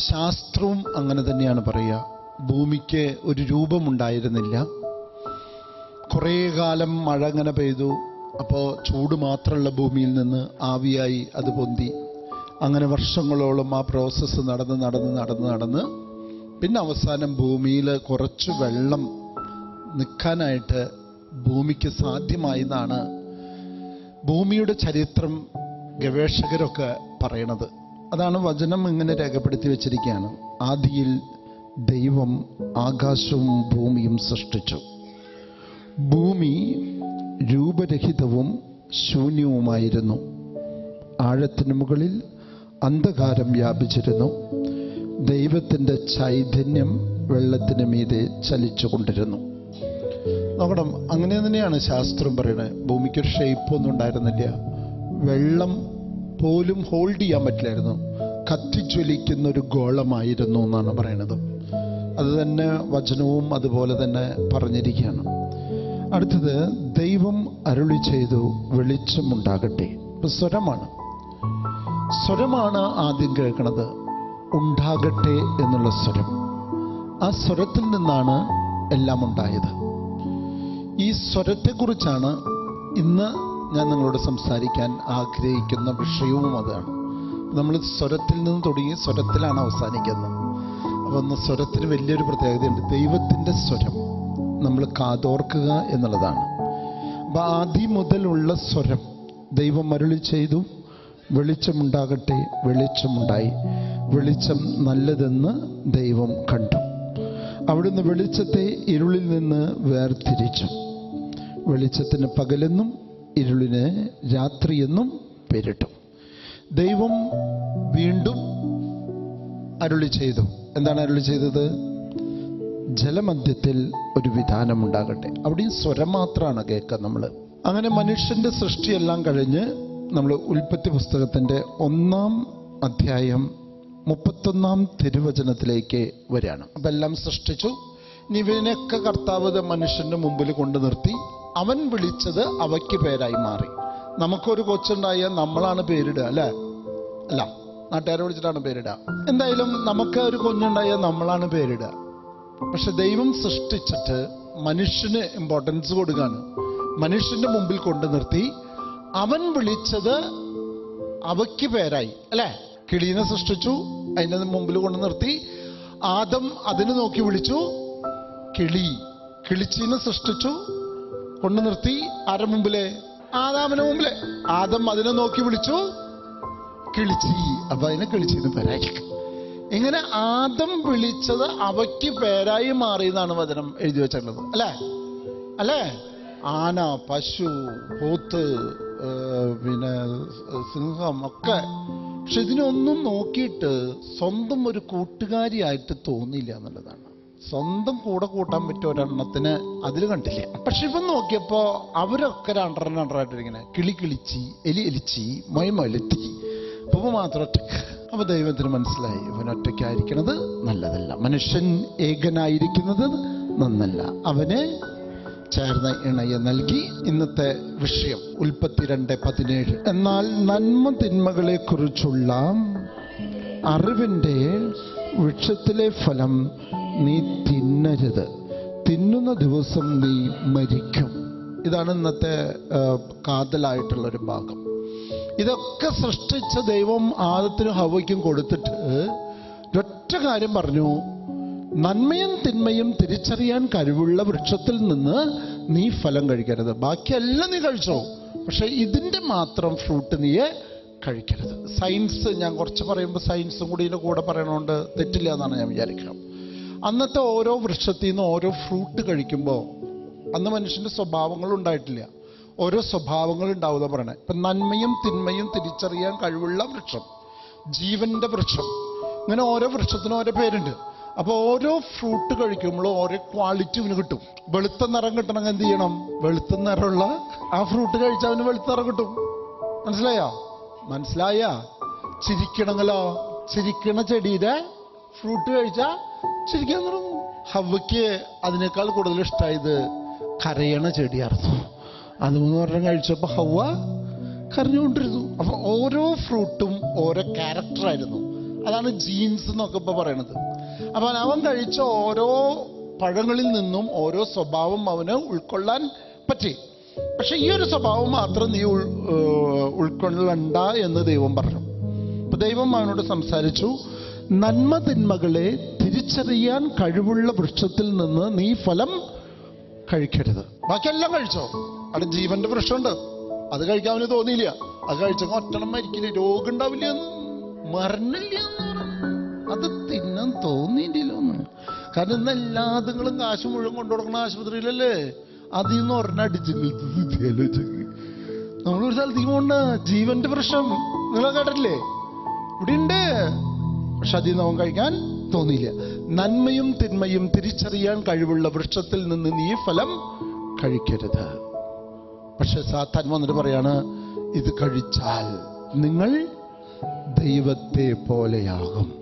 ശാസ്ത്രവും അങ്ങനെ തന്നെയാണ് പറയുക. ഭൂമിക്ക് ഒരു രൂപമുണ്ടായിരുന്നില്ല. കുറേ കാലം മഴ അങ്ങനെ പെയ്തു. അപ്പോൾ ചൂട് മാത്രമുള്ള ഭൂമിയിൽ നിന്ന് ആവിയായി അത് പൊന്തി. അങ്ങനെ വർഷങ്ങളോളം ആ പ്രോസസ്സ് നടന്ന് നടന്ന് നടന്ന് നടന്ന്. പിന്നെ അവസാനം ഭൂമിയിൽ കുറച്ച് വെള്ളം നിൽക്കാനായിട്ട് ഭൂമിക്ക് സാധ്യമായെന്നാണ് ഭൂമിയുടെ ചരിത്രം ഗവേഷകരൊക്കെ പറയണത്. അതാണ് വചനം ഇങ്ങനെ രേഖപ്പെടുത്തി വെച്ചിരിക്കുകയാണ്. ആദിയിൽ ദൈവം ആകാശവും ഭൂമിയും സൃഷ്ടിച്ചു. ഭൂമി രൂപരഹിതവും ശൂന്യവുമായിരുന്നു. ആഴത്തിനു മുകളിൽ അന്ധകാരം വ്യാപിച്ചിരുന്നു. ദൈവത്തിന്റെ ചൈതന്യം വെള്ളത്തിന് മീതെ ചലിച്ചു കൊണ്ടിരുന്നു നോക്കണം അങ്ങനെ തന്നെയാണ് ശാസ്ത്രം പറയുന്നത്. ഭൂമിക്കൊരു ഷേപ്പ് ഒന്നും ഉണ്ടായിരുന്നില്ല. വെള്ളം പോലും ഹോൾഡ് ചെയ്യാൻ പറ്റില്ലായിരുന്നു. കത്തിജ്വലിക്കുന്ന ഒരു ഗോളമായിരുന്നു എന്നാണ് പറയണത് അത് തന്നെ വചനവും അതുപോലെ തന്നെ പറഞ്ഞിരിക്കുകയാണ്. അടുത്തത് ദൈവം അരുളി ചെയ്തു വെളിച്ചമുണ്ടാകട്ടെ സ്വരമാണ്. സ്വരമാണ് ആദ്യം കേൾക്കുന്നത്. ഉണ്ടാകട്ടെ എന്നുള്ള സ്വരം. ആ സ്വരത്തിൽ നിന്നാണ് എല്ലാം ഉണ്ടായത്. ഈ സ്വരത്തെക്കുറിച്ചാണ് ഇന്ന് ഞാൻ നിങ്ങളോട് സംസാരിക്കാൻ ആഗ്രഹിക്കുന്ന വിഷയവും അതാണ്. നമ്മൾ സ്വരത്തിൽ നിന്ന് തുടങ്ങി സ്വരത്തിലാണ് അവസാനിക്കുന്നത്. അപ്പോൾ ഒന്ന് സ്വരത്തിന് വലിയൊരു പ്രത്യേകതയുണ്ട്. ദൈവത്തിന്റെ സ്വരം നമ്മൾ കാതോർക്കുക എന്നുള്ളതാണ്. അപ്പോൾ ആദ്യം മുതലുള്ള സ്വരം ദൈവം മരുളി ചെയ്തു വെളിച്ചമുണ്ടാകട്ടെ വെളിച്ചമുണ്ടായി. വെളിച്ചം നല്ലതെന്ന് ദൈവം കണ്ടു. അവിടുന്ന് വെളിച്ചത്തെ ഇരുളിൽ നിന്ന് വേർതിരിച്ചു. വെളിച്ചത്തിന് പകലെന്നും ഇരുളിന് രാത്രിയെന്നും പേരിട്ടു. ദൈവം വീണ്ടും അരുളി ചെയ്തു. എന്താണ് അരുളി ചെയ്തത്? ജലമധ്യത്തിൽ ഒരു വിധാനമുണ്ടാകട്ടെ അവിടെയും സ്വരം മാത്രമാണ് കേൾക്കുക നമ്മൾ അങ്ങനെ മനുഷ്യന്റെ സൃഷ്ടിയെല്ലാം കഴിഞ്ഞ് നമ്മൾ ഉൽപ്പത്തി പുസ്തകത്തിന്റെ ഒന്നാം അധ്യായം മുപ്പത്തൊന്നാം തിരുവചനത്തിലേക്ക് വരികയാണ്. അപ്പം എല്ലാം സൃഷ്ടിച്ചു. ഇനി ഇവനെയൊക്കെ കർത്താവ് മനുഷ്യന്റെ മുമ്പിൽ കൊണ്ടു നിർത്തി. അവൻ വിളിച്ചത് അവയ്ക്ക് പേരായി മാറി. നമുക്കൊരു കൊച്ചുണ്ടായ നമ്മളാണ് പേരിടുക അല്ലേ? അല്ല നാട്ടുകാരെ വിളിച്ചിട്ടാണ് പേരിടുക. എന്തായാലും നമുക്ക് ഒരു കുഞ്ഞുണ്ടായാൽ നമ്മളാണ് പേരിടുക. പക്ഷെ ദൈവം സൃഷ്ടിച്ചിട്ട് മനുഷ്യന് ഇമ്പോർട്ടൻസ് കൊടുക്കാണ്. മനുഷ്യന്റെ മുമ്പിൽ കൊണ്ടു നിർത്തി അവൻ വിളിച്ചത് അവയ്ക്ക് പേരായി അല്ലേ? കിളീനെ സൃഷ്ടിച്ചു അതിന്റെ മുമ്പിൽ കൊണ്ടു നിർത്തി ആദം അതിനെ നോക്കി വിളിച്ചു കിളി കിളിച്ചീനെ സൃഷ്ടിച്ചു കൊണ്ടു നിർത്തി ആരുടെ മുമ്പിലെ? ആദാമിന് മുമ്പിലെ. ആദം അതിനെ നോക്കി വിളിച്ചു. കിളിച്ചി. അപ്പൊ അതിനെ കിളിച്ചിന്ന് പേരായി ഇങ്ങനെ ആദം വിളിച്ചത് അവയ്ക്ക് പേരായി മാറി എന്നാണ് വചനം എഴുതി വെച്ചിട്ടുള്ളത്. അല്ലേ? അല്ലേ? ആന പശു പോത്ത് പിന്നെ സിംഹം ഒക്കെ. പക്ഷെ ഇതിനൊന്നും നോക്കിയിട്ട് സ്വന്തം ഒരു കൂട്ടുകാരിയായിട്ട് തോന്നിയില്ല എന്നുള്ളതാണ്. സ്വന്തം കൂടെ കൂട്ടാൻ പറ്റിയ ഒരെണ്ണത്തിന് അതിൽ കണ്ടില്ല. പക്ഷെ ഇവൻ നോക്കിയപ്പോ അവരൊക്കെ രണ്ടര രണ്ടരായിട്ടിരിങ്ങനെ കിളി കിളിച്ചി എലി എലിച്ചി മൊയമൊലത്തി അപ്പൊ മാത്രം ഒറ്റയ്ക്ക് അപ്പൊ ദൈവത്തിന് മനസ്സിലായി ഇവൻ ഒറ്റയ്ക്കായിരിക്കണത് നല്ലതല്ല. മനുഷ്യൻ ഏകനായിരിക്കുന്നത് നന്നല്ല. അവന് ചേർന്ന ഇണയെ നൽകി ഇന്നത്തെ വിഷയം ഉൽപ്പത്തി രണ്ട് പതിനേഴ്. എന്നാൽ നന്മ തിന്മകളെ കുറിച്ചുള്ള അറിവിന്റെ വൃക്ഷത്തിലെ ഫലം നീ തിന്നരുത്. തിന്നുന്ന ദിവസം നീ മരിക്കും. ഇതാണ് ഇന്നത്തെ ആ, കാതലായിട്ടുള്ള ഒരു ഭാഗം. ഇതൊക്കെ സൃഷ്ടിച്ച ദൈവം ആദത്തിനും ഹവയ്ക്കും കൊടുത്തിട്ട് ഒറ്റ കാര്യം പറഞ്ഞു. നന്മയും തിന്മയും തിരിച്ചറിയാൻ കഴിവുള്ള വൃക്ഷത്തിൽ നിന്ന് നീ ഫലം കഴിക്കരുത്. ബാക്കിയെല്ലാം നീ കഴിച്ചോ. പക്ഷെ ഇതിന്റെ മാത്രം ഫ്രൂട്ട് നീ കഴിക്കരുത്. സയൻസ് ഞാൻ കുറച്ച് പറയുമ്പോൾ സയൻസും കൂടി ഇതിന്റെ കൂടെ പറയണോണ്ട് തെറ്റില്ല എന്നാണ് ഞാൻ വിചാരിക്കണം അന്നത്തെ ഓരോ വൃക്ഷത്തിൽ നിന്ന് ഓരോ ഫ്രൂട്ട് കഴിക്കുമ്പോൾ അന്ന് മനുഷ്യന്റെ സ്വഭാവങ്ങൾ ഉണ്ടായിട്ടില്ല. ഓരോ സ്വഭാവങ്ങൾ ഉണ്ടാവുക പറയണേ. ഇപ്പൊ നന്മയും തിന്മയും തിരിച്ചറിയാൻ കഴിവുള്ള വൃക്ഷം ജീവന്റെ വൃക്ഷം ഇങ്ങനെ ഓരോ വൃക്ഷത്തിനും ഓരോ പേരുണ്ട്. അപ്പൊ ഓരോ ഫ്രൂട്ട് കഴിക്കുമ്പോഴും ഓരോ ക്വാളിറ്റി ഇവന് കിട്ടും. വെളുത്ത നിറം കിട്ടണമെങ്കിൽ എന്ത് ചെയ്യണം? വെളുത്ത നിറമുള്ള ആ ഫ്രൂട്ട് കഴിച്ചാൽ അവന് വെളുത്ത നിറം കിട്ടും. മനസ്സിലായോ? മനസ്സിലായ? ചിരിക്കണമെങ്കിലോ ചിരിക്കണ ചെടിയുടെ ഫ്രൂട്ട് കഴിച്ചാൽ ചിരിക്കാൻ തുടങ്ങും ഹവയ്ക്ക് അതിനേക്കാൾ കൂടുതൽ ഇഷ്ടമായത് കരയണ ചെടിയായിരുന്നു. അത് മൂന്ന് വർഷം കഴിച്ചപ്പോൾ ഹവ കരഞ്ഞുകൊണ്ടിരുന്നു. അപ്പൊ ഓരോ ഫ്രൂട്ടും ഓരോ ക്യാരക്ടറായിരുന്നു അതാണ് ജീൻസ് എന്നൊക്കെ ഇപ്പൊ പറയണത്. അപ്പൊ അവൻ കഴിച്ച ഓരോ പഴങ്ങളിൽ നിന്നും ഓരോ സ്വഭാവം അവന് ഉൾക്കൊള്ളാൻ പറ്റി. പക്ഷെ ഈ ഒരു സ്വഭാവം മാത്രം നീ ഉൾക്കൊള്ളണ്ട എന്ന് ദൈവം പറഞ്ഞു. അപ്പൊ ദൈവം അവനോട് സംസാരിച്ചു നന്മ തിന്മകളെ തിരിച്ചറിയാൻ കഴിവുള്ള വൃക്ഷത്തിൽ നിന്ന് നീ ഫലം കഴിക്കരുത്. ബാക്കിയെല്ലാം കഴിച്ചോ? അവിടെ ജീവന്റെ വൃക്ഷമുണ്ട്. അത് കഴിക്കാൻ തോന്നിയില്ല. അത് കഴിച്ച ഒറ്റണം മരിക്കില്ല. രോഗം ഉണ്ടാവില്ല മരണില്ല അത് തിന്നാൻ തോന്നിയില്ലല്ലോ കാരണം ഇന്ന് എല്ലാ അതുങ്ങളും കാശ് മുഴുവൻ കൊണ്ടു കൊടുക്കണ ആശുപത്രിയിലല്ലേ? അതിൽ നിന്ന് ഒരെണ്ണം നമ്മളൊരു സ്ഥലത്തേക്ക് പോണ്ട ജീവന്റെ വൃക്ഷം. നിങ്ങളെ കേട്ടിട്ടില്ലേ? ഇവിടെ ഉണ്ട്. പക്ഷെ അതിൽ നിന്ന് അവൻ കഴിക്കാൻ തോന്നിയില്ല നന്മയും തിന്മയും തിരിച്ചറിയാൻ കഴിവുള്ള വൃക്ഷത്തിൽ നിന്ന് നീ ഫലം കഴിക്കരുത്. പക്ഷെ സാത്താൻ വന്നിട്ട് പറയാണ് ഇത് കഴിച്ചാൽ നിങ്ങൾ ദൈവത്തെ പോലെയാകും.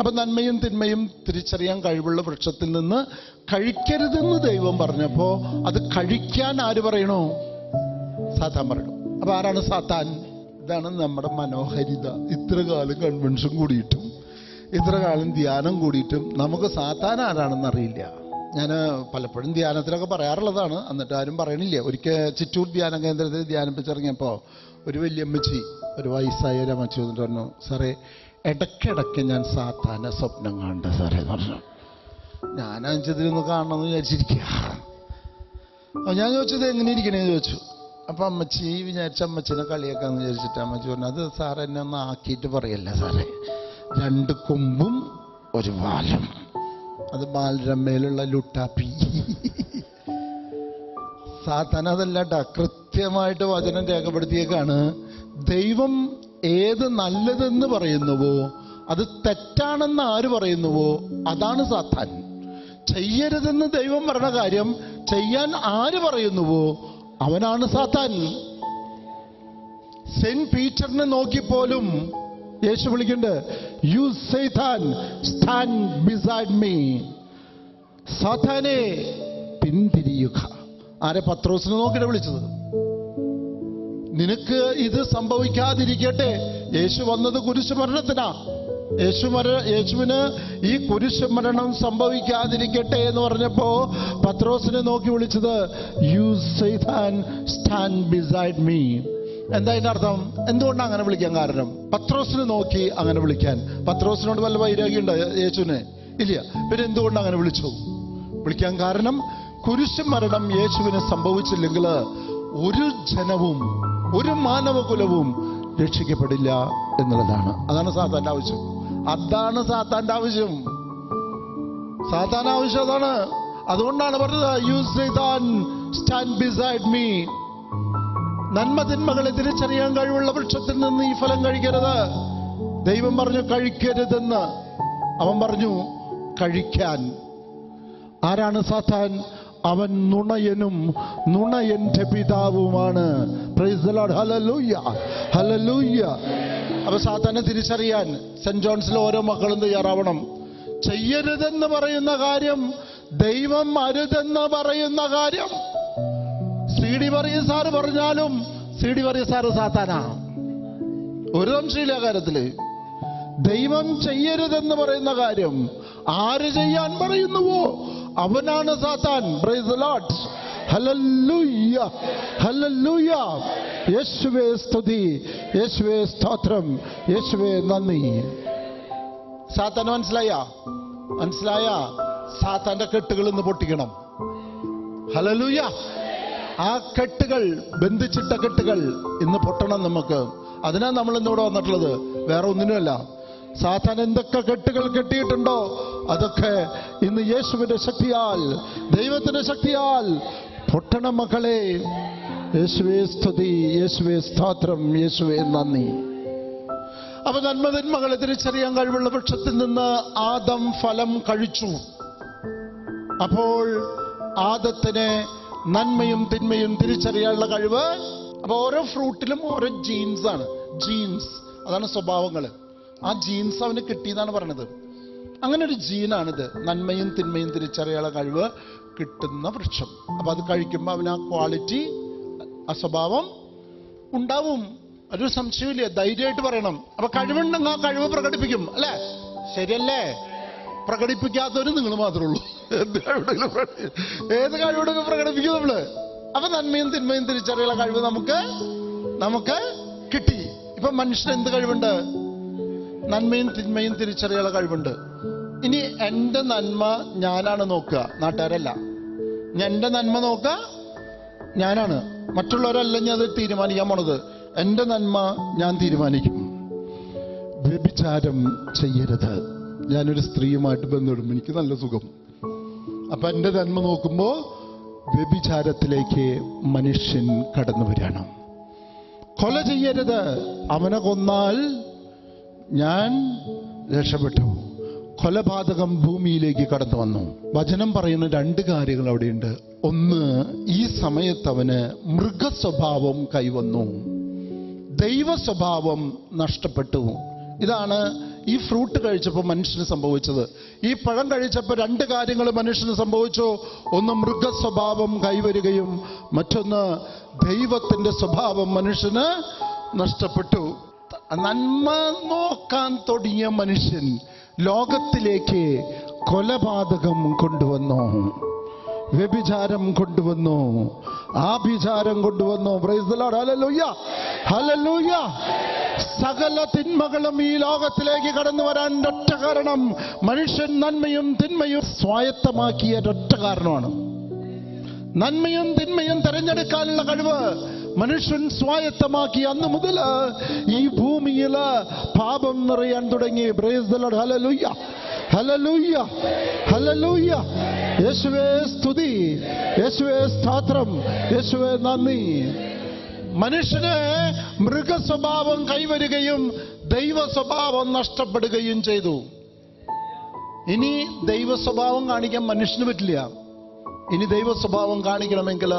അപ്പൊ നന്മയും തിന്മയും തിരിച്ചറിയാൻ കഴിവുള്ള വൃക്ഷത്തിൽ നിന്ന് കഴിക്കരുതെന്ന് ദൈവം പറഞ്ഞപ്പോ അത് കഴിക്കാൻ ആര് പറയണോ? സാത്താൻ പറയണം. അപ്പൊ ആരാണ് സാത്താൻ? ഇതാണ് നമ്മുടെ മനോഹരിത ഇത്ര കാലം കൺവെൻഷൻ കൂടിയിട്ടും ഇത്ര കാലം ധ്യാനം കൂടിയിട്ടും നമുക്ക് സാത്താൻ ആരാണെന്ന് അറിയില്ല ഞാൻ പലപ്പോഴും ധ്യാനത്തിലൊക്കെ പറയാറുള്ളതാണ്. എന്നിട്ട് ആരും പറയണില്ല. ഒരിക്കൽ ചിറ്റൂർ ധ്യാന കേന്ദ്രത്തിൽ ധ്യാനിപ്പിച്ചിറങ്ങിയപ്പോൾ ഒരു വല്യമ്മച്ചി ഒരു വയസ്സായ ഒരു അമ്മച്ചി വന്നിട്ട് പറഞ്ഞു സാറേ ഇടയ്ക്കിടയ്ക്ക് ഞാൻ സാത്താന സ്വപ്നം കാണണ്ട സാറേ എന്ന് പറഞ്ഞു. ഞാൻ അഞ്ചതിലൊന്ന് കാണണമെന്ന് വിചാരിച്ചിരിക്കുക അപ്പോൾ ഞാൻ ചോദിച്ചത് എങ്ങനെ ഇരിക്കണേന്ന് ചോദിച്ചു. അപ്പം അമ്മച്ചി വിചാരിച്ച അമ്മച്ചിനെ കളിയാക്കാന്ന് വിചാരിച്ചിട്ട് അമ്മച്ചി പറഞ്ഞു അത് സാർ എന്നെ ഒന്ന് ആക്കിയിട്ട് പറയല്ല സാറേ? രണ്ട് കൊമ്പും ഒരു വാലും. അത് ബാലരമ്മയിലുള്ള ലുട്ടാപ്പി. സാത്താൻ അതല്ലട്ടാ കൃത്യമായിട്ട് വചനം രേഖപ്പെടുത്തിയേക്കാണ്. ദൈവം ഏത് നല്ലതെന്ന് പറയുന്നുവോ അത് തെറ്റാണെന്ന് ആര് പറയുന്നുവോ അതാണ് സാത്താൻ. ചെയ്യരുതെന്ന് ദൈവം പറഞ്ഞ കാര്യം ചെയ്യാൻ ആര് പറയുന്നുവോ അവനാണ് സാത്താൻ. സെന്റ് പീറ്ററിനെ നോക്കിപ്പോലും യേശു വിളിക്കുന്നുണ്ട് you Satan stand beside me സാധാനെ പിന്തിരിയുക. ആരെ പത്രോസിനെ നോക്കിയിട്ട് വിളിച്ചത്? നിനക്ക് ഇത് സംഭവിക്കാതിരിക്കട്ടെ. യേശു വന്നത് കുരിശുമരണത്തിനാ. യേശു മര യേശുവിന് ഈ കുരിശുമരണം സംഭവിക്കാതിരിക്കട്ടെ എന്ന് പറഞ്ഞപ്പോ പത്രോസിനെ നോക്കി വിളിച്ചത് you Satan stand beside me എന്താ അതിന്റെ അർത്ഥം? എന്തുകൊണ്ടാണ് അങ്ങനെ വിളിക്കാൻ കാരണം? പത്രോസിനെ നോക്കി അങ്ങനെ വിളിക്കാൻ. പത്രോസിനോട് വല്ല വൈരാഗ്യം ഉണ്ടോ യേശുവിനെ? ഇല്ല. പിന്നെ എന്തുകൊണ്ട് അങ്ങനെ വിളിച്ചു? വിളിക്കാൻ കാരണം കുരിശു മരണം യേശുവിന് സംഭവിച്ചില്ലെങ്കിൽ ഒരു ജനവും ഒരു മാനവകുലവും രക്ഷിക്കപ്പെടില്ല എന്നുള്ളതാണ്. അതാണ് സാത്താന്റെ ആവശ്യം. അതാണ് സാത്താന്റെ ആവശ്യം. സാത്താൻ ആവശ്യം അതാണ്. അതുകൊണ്ടാണ് പറഞ്ഞത് you Satan stand beside me നന്മ തിന്മകളെ തിരിച്ചറിയാൻ കഴിവുള്ള വൃക്ഷത്തിൽ നിന്ന് ഈ ഫലം കഴിക്കരുത്. ദൈവം പറഞ്ഞു കഴിക്കരുതെന്ന് അവൻ പറഞ്ഞു കഴിക്കാൻ. ആരാണ് സാത്താൻ? അവൻ നുണയനും നുണയന്റെ പിതാവുമാണ്. അപ്പൊ സാത്താനെ തിരിച്ചറിയാൻ സെന്റ് ജോൺസിലെ ഓരോ മക്കളും തയ്യാറാവണം. ചെയ്യരുതെന്ന് പറയുന്ന കാര്യം ദൈവം അരുതെന്ന് പറയുന്ന കാര്യം. സി ഡി പറയും സാറ് പറഞ്ഞാലും സി ഡി പറയ സാറ് സാത്താനാ. ഒരു സംശയമില്ല കാര്യത്തിൽ ദൈവം ചെയ്യരുതെന്ന് പറയുന്ന കാര്യം ആര് ചെയ്യാൻ പറയുന്നുവോ അവനാണ് സാത്താൻ. യേശുവേ സ്തുതി. യേശുവേ സ്തോത്രം. യേശുവേ നന്ദി. സാത്താൻ മനസ്സിലായ? മനസ്സിലായ? സാത്താന്റെ കെട്ടുകൾ ഇന്ന് പൊട്ടിക്കണം. ഹലലൂയ ആ കെട്ടുകൾ ബന്ധിച്ചിട്ട കെട്ടുകൾ ഇന്ന് പൊട്ടണം നമുക്ക്. അതിനാ നമ്മൾ ഇന്നിവിടെ വന്നിട്ടുള്ളത്. വേറെ ഒന്നിനുമല്ല. സാത്താൻ എന്തൊക്കെ കെട്ടുകൾ കെട്ടിയിട്ടുണ്ടോ അതൊക്കെ ഇന്ന് യേശുവിന്റെ ശക്തിയാൽ ദൈവത്തിന്റെ ശക്തിയാൽ പൊട്ടണ മക്കളെ. യേശുവേ സ്തുതി യേശുവേ സ്തോത്രം യേശുവേ നന്ദി. അപ്പൊ നന്മതിന്മകളെ തിരിച്ചറിയാൻ കഴിവുള്ള വൃക്ഷത്തിൽ നിന്ന് ആദം ഫലം കഴിച്ചു. അപ്പോൾ ആദത്തിന് നന്മയും തിന്മയും തിരിച്ചറിയാനുള്ള കഴിവ്. അപ്പൊ ഓരോ ഫ്രൂട്ടിലും ഓരോ ജീൻസ് ആണ്. ജീൻസ് അതാണ് സ്വഭാവങ്ങൾ ആ ജീൻസ് അവന് കിട്ടിയെന്നാണ് പറഞ്ഞത് അങ്ങനെ ഒരു ജീനാണിത് നന്മയും തിന്മയും തിരിച്ചറിയാനുള്ള കഴിവ് കിട്ടുന്ന വൃക്ഷം. അപ്പൊ അത് കഴിക്കുമ്പോൾ അവന് ആ ക്വാളിറ്റി ആ സ്വഭാവം ഉണ്ടാവും. ഒരു സംശയമില്ല ധൈര്യമായിട്ട് പറയണം. അപ്പൊ കഴിവുണ്ടെങ്കിൽ ആ കഴിവ് പ്രകടിപ്പിക്കും. അല്ലേ? ശരിയല്ലേ? പ്രകടിപ്പിക്കാത്തവര് നിങ്ങൾ മാത്രമേ ഉള്ളൂ. ഏത് കഴിവുണ്ടെങ്കിലും പ്രകടിപ്പിക്കും നമ്മൾ? അപ്പൊ നന്മയും തിന്മയും തിരിച്ചറിയുള്ള കഴിവ് നമുക്ക് നമുക്ക് കിട്ടി. ഇപ്പൊ മനുഷ്യന് എന്ത് കഴിവുണ്ട്? നന്മയും തിന്മയും തിരിച്ചറിയുള്ള കഴിവുണ്ട്. ഇനി എന്റെ നന്മ ഞാനാണ് നോക്കുക. നാട്ടുകാരല്ല. എന്റെ നന്മ നോക്കുക ഞാനാണ്. മറ്റുള്ളവരല്ല ഞാൻ അത് തീരുമാനിക്കാൻ പോണത്. എന്റെ നന്മ ഞാൻ തീരുമാനിക്കും. വ്യഭിചാരം ചെയ്യരുത്. ഞാനൊരു സ്ത്രീയുമായിട്ട് ബന്ധപ്പെടും. എനിക്ക് നല്ല സുഖം. അപ്പൊ എന്റെ നന്മ നോക്കുമ്പോ വ്യഭിചാരത്തിലേക്ക് മനുഷ്യൻ കടന്നു വരണം. കൊല ചെയ്യരുത്. അവനെ കൊന്നാൽ ഞാൻ രക്ഷപ്പെട്ടു. കൊലപാതകം ഭൂമിയിലേക്ക് കടന്നു വന്നു. വചനം പറയുന്ന രണ്ട് കാര്യങ്ങൾ അവിടെയുണ്ട്. ഒന്ന് ഈ സമയത്ത് അവന് മൃഗസ്വഭാവം കൈവന്നു. ദൈവ സ്വഭാവം നഷ്ടപ്പെട്ടു. ഇതാണ് ഈ ഫ്രൂട്ട് കഴിച്ചപ്പോൾ മനുഷ്യന് സംഭവിച്ചത്. ഈ പഴം കഴിച്ചപ്പോൾ രണ്ട് കാര്യങ്ങൾ മനുഷ്യന് സംഭവിച്ചു. ഒന്ന് മൃഗസ്വഭാവം കൈവരികയും മറ്റൊന്ന് ദൈവത്തിന്റെ സ്വഭാവം മനുഷ്യന് നഷ്ടപ്പെട്ടു. നന്മ നോക്കാൻ തുടങ്ങിയ മനുഷ്യൻ ലോകത്തിലേക്ക് കൊലപാതകം കൊണ്ടുവന്നു. വ്യഭിചാരം കൊണ്ടുവന്നു. ആഭിചാരം കൊണ്ടുവന്നു. Praise the Lord. സകല തിന്മകളും ഈ ലോകത്തിലേക്ക് കടന്നു വരാൻ ഒറ്റ കാരണം മനുഷ്യൻ നന്മയും തിന്മയും സ്വായത്തമാക്കിയ ഒറ്റ കാരണമാണ്. നന്മയും തിന്മയും തെരഞ്ഞെടുക്കാനുള്ള കഴിവ് മനുഷ്യൻ സ്വായത്തമാക്കി അന്ന് മുതൽ ഈ ഭൂമിയിൽ പാപം നിറയാൻ തുടങ്ങി. യേശുവേ സ്തുതി. യേശുവേ സ്തോത്രം. യേശുവേ നന്ദി. മനുഷ്യന് മൃഗസ്വഭാവം കൈവരുകയും ദൈവ സ്വഭാവം നഷ്ടപ്പെടുകയും ചെയ്തു. ഇനി ദൈവ സ്വഭാവം കാണിക്കാൻ മനുഷ്യന് പറ്റില്ല. ഇനി ദൈവ സ്വഭാവം കാണിക്കണമെങ്കിൽ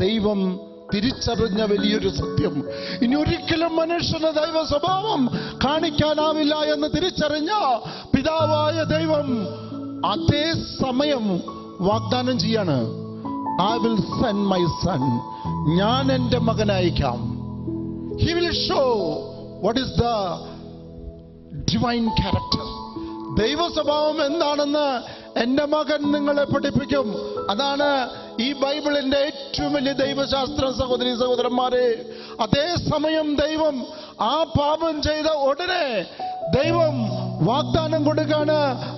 ദൈവം തിരിച്ചറിഞ്ഞ വലിയൊരു സത്യം. ഇനി ഒരിക്കലും മനുഷ്യന് ദൈവ സ്വഭാവം കാണിക്കാനാവില്ല എന്ന് തിരിച്ചറിഞ്ഞ പിതാവായ ദൈവം അതേ സമയം വാഗ്ദാനം ചെയ്യാണ്. I will send my son ഞാൻ എന്റെ മകനയക്കാം he will show what is the divine character ദൈവ സ്വഭാവം എന്താണെന്ന് എന്റെ മകൻ നിങ്ങളെ പഠിപ്പിക്കും. അതാണ് ഈ ബൈബിളിന്റെ ഏറ്റവും വലിയ ദൈവശാസ്ത്രം സഹോദരി സഹോദരന്മാരെ. അതേ സമയം ദൈവം ആ പാപം ചെയ്ത ഉടനെ ദൈവം വാഗ്ദാനം കൊടുക്കാണ്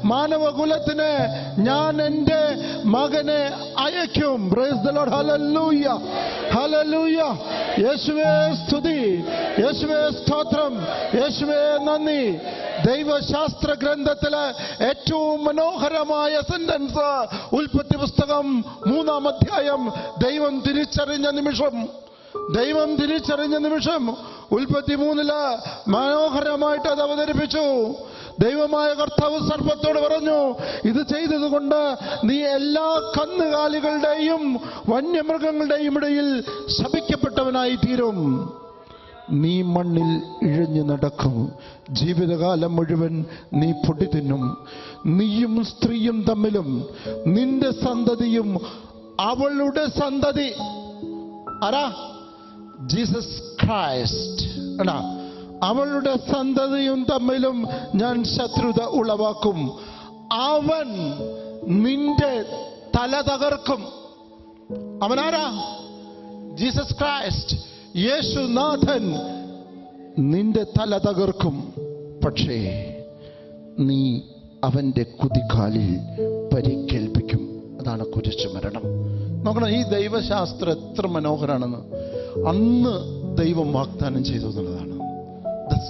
മാനവകുലത്തിന് ഞാൻ എന്റെ മകനെ അയക്കും. യേശുവേ സ്തുതി. യേശുവേ സ്തോത്രം. യേശുവേ നന്ദി. ദൈവശാസ്ത്ര ഗ്രന്ഥത്തിലെ ഏറ്റവും മനോഹരമായ സെന്റൻസ് ഉൽപ്പത്തി പുസ്തകം മൂന്നാം അധ്യായം. ദൈവം തിരിച്ചറിഞ്ഞ നിമിഷം ദൈവം തിരിച്ചറിഞ്ഞ നിമിഷം ഉൽപ്പത്തി മൂന്നിൽ മനോഹരമായിട്ട് അത് അവതരിപ്പിച്ചു. ദൈവമായ കർത്താവ് സർപ്പത്തോട് പറഞ്ഞു ഇത് ചെയ്തതുകൊണ്ട് നീ എല്ലാ കന്നുകാലികളുടെയും വന്യമൃഗങ്ങളുടെയും ഇടയിൽ ശപിക്കപ്പെട്ടവനായി തീരും. നീ മണ്ണിൽ ഇഴഞ്ഞു നടക്കും. ജീവിതകാലം മുഴുവൻ നീ പൊടി തിന്നും. നീയും സ്ത്രീയും തമ്മിലും നിന്റെ സന്തതിയും അവളുടെ സന്തതി. ആരാ? Jesus Christ. അടാ അവളുടെ സന്തതിയും തമ്മിലും ഞാൻ ശത്രുത ഉളവാക്കും. അവൻ നിന്റെ തല തകർക്കും. അവനാരാ? ജീസസ് ക്രൈസ്റ്റ് യേശുനാഥൻ നിന്റെ തല തകർക്കും. പക്ഷേ നീ അവന്റെ കുതികാലിൽ പരിക്കേൽപ്പിക്കും. അതാണ് കുരിശു മരണം. നോക്കണം ഈ ദൈവശാസ്ത്രം എത്ര മനോഹരാണെന്ന്. അന്ന് ദൈവം വാഗ്ദാനം ചെയ്തു എന്നുള്ളതാണ്.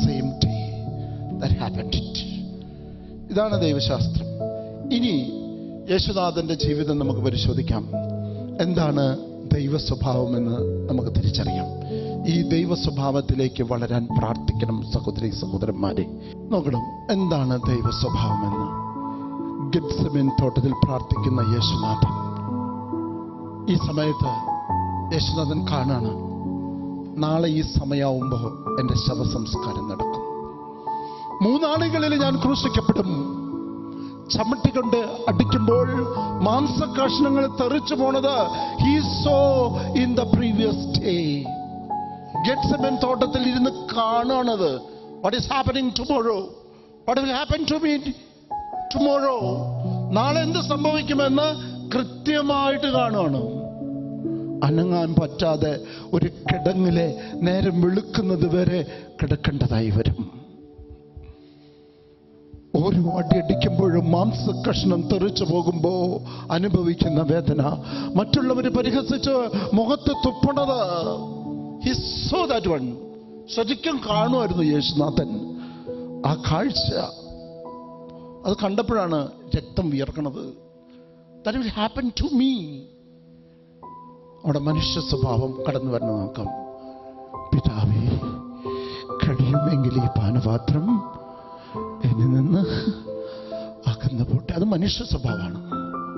സെയിം ഡേ ദാറ്റ് ഇറ്റ് ഇതാണ് ദൈവശാസ്ത്രം. ഇനി യേശുനാഥന്റെ ജീവിതം നമുക്ക് പരിശോധിക്കാം. എന്താണ് ദൈവ സ്വഭാവമെന്ന് നമുക്ക് തിരിച്ചറിയാം. ഈ ദൈവ സ്വഭാവത്തിലേക്ക് വളരാൻ പ്രാർത്ഥിക്കണം സഹോദരി സഹോദരന്മാരെ. നോക്കണം എന്താണ് ദൈവ സ്വഭാവമെന്ന് ഗിബ്സമിൻ തോട്ടത്തിൽ പ്രാർത്ഥിക്കുന്ന യേശുനാഥൻ. ഈ സമയത്ത് യേശുനാഥൻ കാണാണ്. നാളെ ഈ സമയമാവുമ്പോൾ എന്റെ ശവസംസ്കാരം നടക്കും. മൂന്നാളുകളിൽ ഞാൻ ക്രൂശിക്കപ്പെടും. ചമ്മട്ടി കൊണ്ട് അടിക്കുമ്പോൾ മാംസകഷ്ണങ്ങൾ തെറിച്ചു പോണത് he saw in the previous day Gethsemane തോട്ടത്തിൽ ഇരുന്ന് കാണണത്. What is happening tomorrow what will happen to me tomorrow നാളെ എന്ത് സംഭവിക്കുമെന്ന് കൃത്യമായിട്ട് കാണുകയാണ് അനങ്ങാൻ പറ്റാതെ ഒരു കിടങ്ങിലെ നേരം വെളുക്കുന്നത് വരെ കിടക്കേണ്ടതായി വരും. ഓരോ അടിയടിക്കുമ്പോഴും മാംസകഷ്ണം തെറിച്ചു പോകുമ്പോൾ അനുഭവിക്കുന്ന വേദന മറ്റുള്ളവർ പരിഹസിച്ച് മുഖത്ത് തുപ്പണത്. സോ ദാറ്റ് വൺ ശരിക്കും കാണുമായിരുന്നു യേശുനാഥൻ ആ കാഴ്ച. അത് കണ്ടപ്പോഴാണ് രക്തം വിയർക്കണത്. That will happen to me അവിടെ മനുഷ്യ സ്വഭാവം കടന്നു വരണം നോക്കാം. പിതാവേ കഴിയുമെങ്കിൽ ഈ പാനപാത്രം എന്നിൽ നിന്ന് അകന്നു പോട്ടെ. അത് മനുഷ്യ സ്വഭാവമാണ്.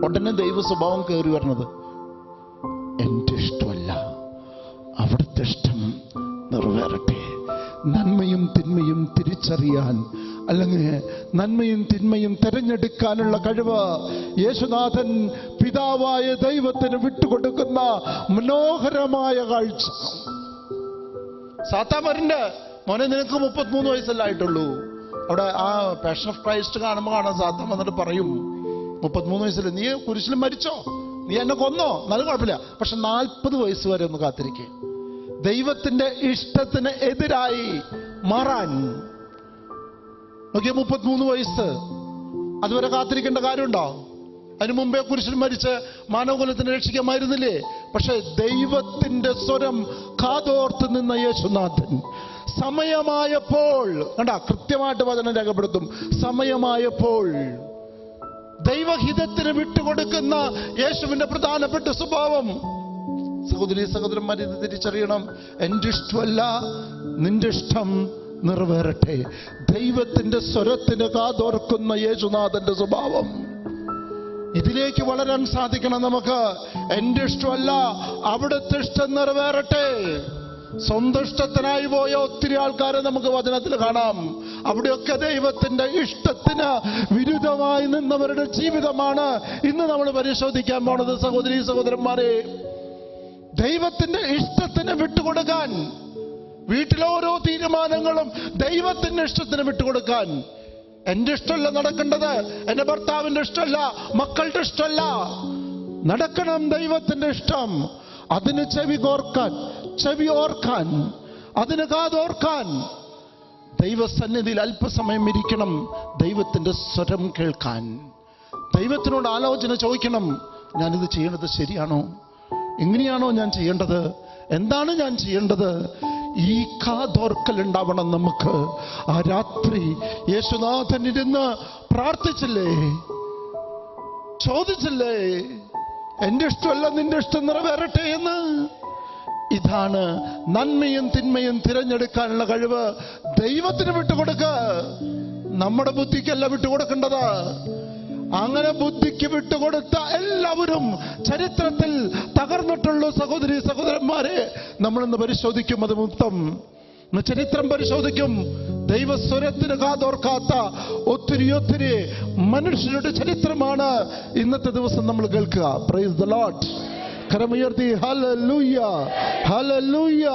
ഉടനെ ദൈവ സ്വഭാവം കയറി വരണത് എന്റെ ഇഷ്ടമല്ല. അവിടുത്തെ ഇഷ്ടം നിറവേറട്ടെ. നന്മയും തിന്മയും തിരിച്ചറിയാൻ അല്ലെങ്കിൽ നന്മയും തിന്മയും തിരഞ്ഞെടുക്കാനുള്ള കഴിവ് യേശുനാഥൻ പിതാവായ ദൈവത്തിന് വിട്ടുകൊടുക്കുന്ന മനോഹരമായ കാഴ്ച. സാത്താമറിന്റെ മോനെ നിനക്ക് മുപ്പത്തിമൂന്ന് വയസ്സല്ലായിട്ടുള്ളൂ അവിടെ ആ പാഷൻ ഓഫ് ക്രൈസ്റ്റ് കാണുമ്പോൾ കാണാൻ സാത്താൻ വന്നിട്ട് പറയും മുപ്പത്തിമൂന്ന് വയസ്സിൽ നീ കുരിശിലും മരിച്ചോ? നീ എന്നെ കൊന്നോ? എന്നാലും കുഴപ്പമില്ല. പക്ഷെ നാൽപ്പത് വയസ്സ് വരെ ഒന്ന് കാത്തിരിക്കേ. ദൈവത്തിന്റെ ഇഷ്ടത്തിന് എതിരായി മാറാൻ. നോക്കിയ മുപ്പത്തിമൂന്ന് വയസ്സ്. അതുവരെ കാത്തിരിക്കേണ്ട കാര്യമുണ്ടോ? അതിനു മുമ്പേ കുരിശിൽ മരിച്ച് മാനവകുലത്തിനെ രക്ഷിക്കാമായിരുന്നില്ലേ പക്ഷെ ദൈവത്തിന്റെ സ്വരം കാതോർത്ത് നിന്ന യേശുനാഥൻ സമയമായപ്പോൾ കണ്ട കൃത്യമായിട്ട് വചനം രേഖപ്പെടുത്തും. സമയമായപ്പോൾ ദൈവഹിതത്തിന് വിട്ടുകൊടുക്കുന്ന യേശുവിന്റെ പ്രധാനപ്പെട്ട സ്വഭാവം. സഹോദരി സഹോദരന്മാർ ഇത് തിരിച്ചറിയണം. എന്റെ ഇഷ്ടമല്ല നിന്റെ ഇഷ്ടം നിറവേറട്ടെ. ദൈവത്തിന്റെ സ്വരത്തിന് കാതോർക്കുന്ന യേശുനാഥന്റെ സ്വഭാവം. ഇതിലേക്ക് വളരാൻ സാധിക്കണം നമുക്ക്. എന്റെ ഇഷ്ടമല്ല അവിടുത്തെ ഇഷ്ടം നിറവേറട്ടെ. സ്വന്തം ഇഷ്ടത്തിനായി പോയ ഒത്തിരി ആൾക്കാരെ നമുക്ക് വചനത്തിൽ കാണാം. അവിടെയൊക്കെ ദൈവത്തിന്റെ ഇഷ്ടത്തിന് വിരുദ്ധമായി നിന്നവരുടെ ജീവിതമാണ് ഇന്ന് നമ്മൾ പരിശോധിക്കാൻ പോണത് സഹോദരി സഹോദരന്മാരെ. ദൈവത്തിന്റെ ഇഷ്ടത്തിന് വിട്ടുകൊടുക്കാൻ വീട്ടിലെ ഓരോ തീരുമാനങ്ങളും ദൈവത്തിന്റെ ഇഷ്ടത്തിന് വിട്ടുകൊടുക്കാൻ. എന്റെ ഇഷ്ടമല്ല നടക്കേണ്ടത്. എന്റെ ഭർത്താവിന്റെ ഇഷ്ടമല്ല മക്കളുടെ ഇഷ്ടമല്ല. നടക്കണം ദൈവത്തിന്റെ ഇഷ്ടം. അതിന് ചെവി കോർക്കാൻ ചെവി ഓർക്കാൻ അതിന് കാതോർക്കാൻ. ദൈവസന്നിധിയിൽ അല്പസമയം ഇരിക്കണം ദൈവത്തിന്റെ സ്വരം കേൾക്കാൻ. ദൈവത്തിനോട് ആലോചന ചോദിക്കണം ഞാനിത് ചെയ്യേണ്ടത് ശരിയാണോ? എങ്ങനെയാണോ ഞാൻ ചെയ്യേണ്ടത്? എന്താണ് ഞാൻ ചെയ്യേണ്ടത്? ഈ കാതോർക്കൽ ഉണ്ടാവണം നമുക്ക്. ആ രാത്രി യേശുനാഥൻ ഇരുന്ന് പ്രാർത്ഥിച്ചില്ലേ? ചോദിച്ചില്ലേ? എന്റെ ഇഷ്ടമല്ല നിന്റെ ഇഷ്ടം നിറവേറട്ടെ എന്ന്? ഇതാണ് നന്മയും തിന്മയും തിരഞ്ഞെടുക്കാനുള്ള കഴിവ് ദൈവത്തിന് വിട്ടുകൊടുക്ക. നമ്മുടെ ബുദ്ധിക്കല്ല വിട്ടുകൊടുക്കേണ്ടത്. അങ്ങനെ ബുദ്ധിക്ക് വിട്ടുകൊടുത്ത എല്ലാവരും ചരിത്രത്തിൽ തകർന്നിട്ടുള്ള സഹോദരി സഹോദരന്മാരെ നമ്മളിന്ന് പരിശോധിക്കും അത് മൊത്തം ചരിത്രം പരിശോധിക്കും. ദൈവസ്വരത്തിന് കാതോർക്കാത്ത ഒത്തിരി ഒത്തിരി മനുഷ്യരുടെ ചരിത്രമാണ് ഇന്നത്തെ ദിവസം നമ്മൾ കേൾക്കുക. Praise the lot കരമുയർത്തി hallelujah hallelujah